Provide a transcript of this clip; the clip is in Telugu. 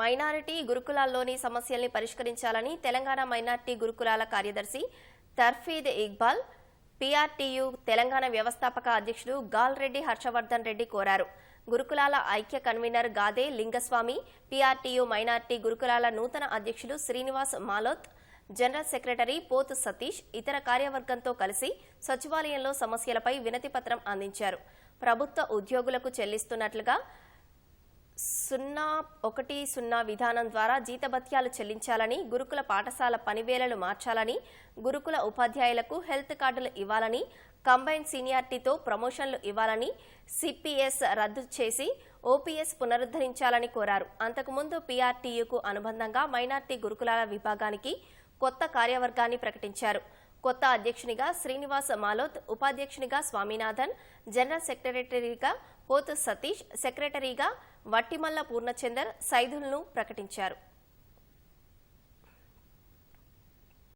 మైనారిటీ గురుకులాల్లోని సమస్యల్ని పరిష్కరించాలని తెలంగాణ మైనారిటీ గురుకులాల కార్యదర్శి తర్ఫీద్ ఇక్బాల్ పీఆర్టీయూ తెలంగాణ వ్యవస్థాపక అధ్యక్షుడు గాల్ రెడ్డి హర్షవర్ధన్ రెడ్డి కోరారు. గురుకులాల ఐక్య convener Gade Lingaswamy PRTU minority గురుకులాల నూతన అధ్యక్షులు శ్రీనివాస్ మాలోత్ జనరల్ సెక్రటరీ పోతు సతీష్ ఇతర కార్యవర్గంతో కలిసి సచివాలయంలో సమస్యలపై వినతిపత్రం అందించారు. ప్రభుత్వ ఉద్యోగులకు చెల్లిస్తున్నట్లుగా సున్నా ఒకటి సున్నా విధానం ద్వారా జీతభత్యాలు చెల్లించాలని గురుకుల పాఠశాల పనివేళలు మార్చాలని గురుకుల ఉపాధ్యాయులకు హెల్త్ కార్డులు ఇవ్వాలని కంబైన్ సీనియారిటీతో ప్రమోషన్లు ఇవ్వాలని సిపిఎస్ రద్దు చేసి ఓపీఎస్ పునరుద్ధరించాలని కోరారు. అంతకుముందు పీఆర్టీయూకు అనుబంధంగా మైనార్టీ గురుకులాల విభాగానికి కొత్త కార్యవర్గాన్ని ప్రకటించారు. కొత్త అధ్యక్షునిగా శ్రీనివాస మాలోత్ ఉపాధ్యక్షునిగా స్వామినాథన్ జనరల్ సెక్రటరీగా పోత్ సతీష్ సెక్రటరీగా వట్టిమల్ల పూర్ణచందర్ సైదులను ప్రకటించారు.